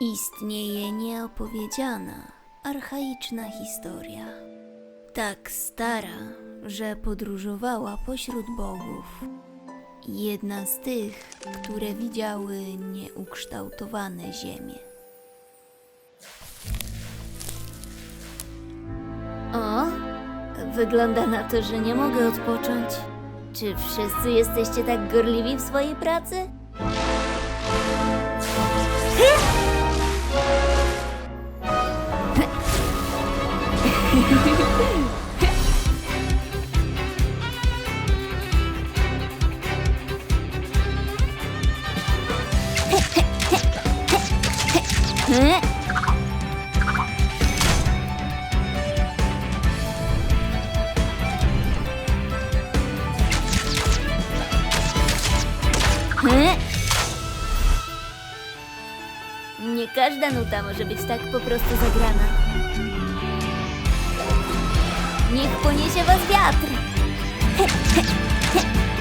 Istnieje nieopowiedziana, archaiczna historia. Tak stara, że podróżowała pośród bogów. Jedna z tych, które widziały nieukształtowane ziemie. O, wygląda na to, że nie mogę odpocząć. Czy wszyscy jesteście tak gorliwi w swojej pracy? Nie każda nuta może być tak po prostu zagrana. Niech poniesie was wiatr.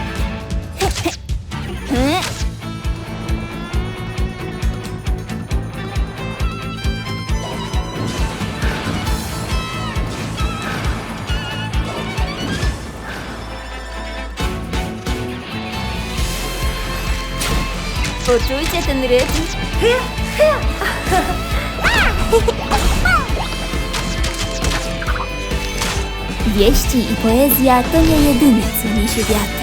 Poczujcie ten rytm. Wieści i poezja to nie jedyne, co niesie wiatr.